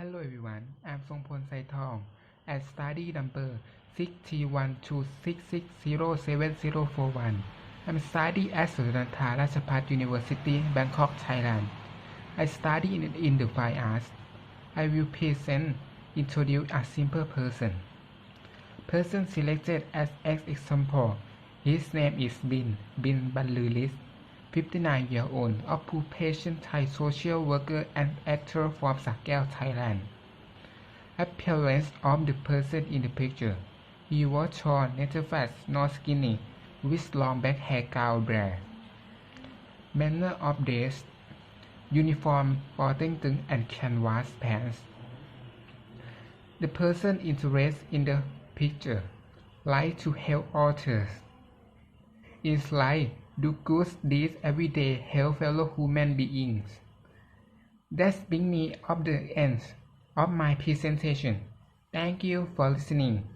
Hello everyone, I'm Songpon Saitong at study number 6T126607041. I'm study at Sudananta Rajabhat University, Bangkok, Thailand. I study in, in the fine arts. I will present introduce a simple person. Person selected as X example. His name is Bin, Bin Banlulis, 59 year old, occupation Thai social worker and actor from Sakeo, Thailand. Appearance of the person in the picture. He was tall, fat nor skinny, with long black hair gown hair. Manner of dress. Uniform, Portington and canvas pants. The person interested in the picture like to help others. It's like do good deeds every day, help fellow human beings. That's brings me up the end of my presentation. Thank you for listening.